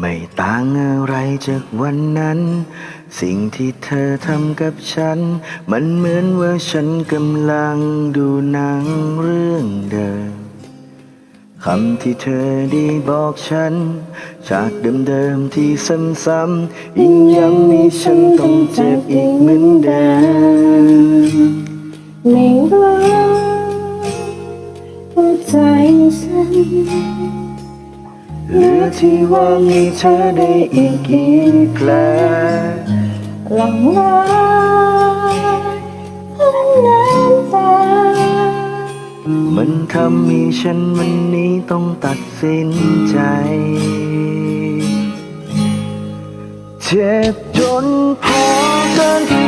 ไม่ต่างอะไรจากวันนั้น สิ่งที่เธอทำกับฉัน มันเหมือนว่าฉันกำลังดูหนังเรื่องเดิมคำที่เธอได้บอกฉัน จากเดิมๆที่ซ้ำๆยิ่งย้ำให้ฉันต้องเจ็บอีกเหมือนเดิมไม่รู้หัวใจฉัน เหลือที่ว่างให้เธอได้อีกกี่แผลหลังร้ายและน้ำตามันทำให้ฉันวันนี้ต้องตัดสินใจ เจ็บจนพอเกินที่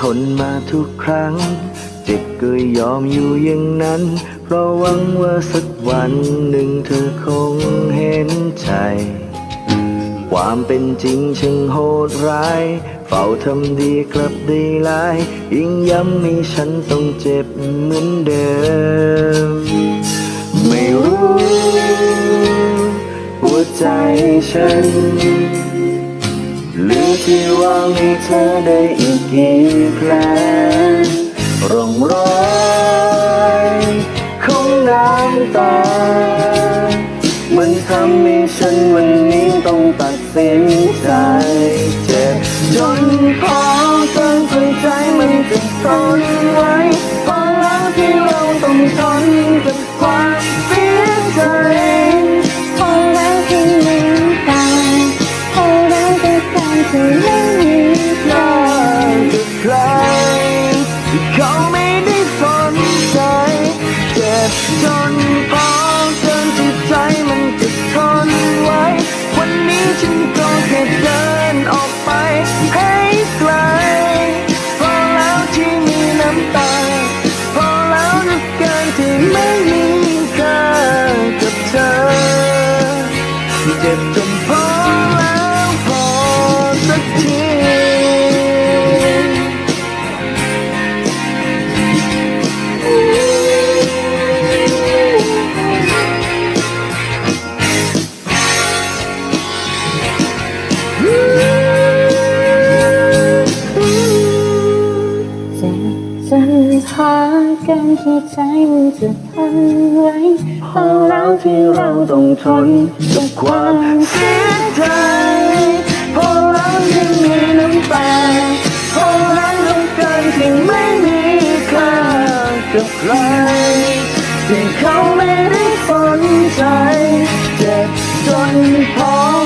ทนมาทุกครั้ง เจ็บก็ยอมอยู่อย่างนั้น เพราะหวังว่าสักวันหนึ่งเธอคงเห็นใจ ความเป็นจริงช่างโหดร้าย เฝ้าทำดีกลับด้ลาย ยิ่งย้ำให้ฉันต้องเจ็บเหมือนเดิม ไม่รู้ หัวใจฉัน ที่หวางเธอได้อีกกี่แผลร่องรอยของน้ำตา มันทำให้ฉันวันนี้ต้องตัดสินใจเจ็บจนพอจนจนใจมันจะทนไว้พอแล้วที่เราต้องทนกับความ จนพากันที่ใจมันจะทันไว้เพราะรักที่เราต้องทนกับความเสียใจเพราะรักที่มีน้ำตาเพราะรักต้องการที่ไม่มีค่ากับใครที่เขาไม่ได้สนใจ เจ็บจนพอ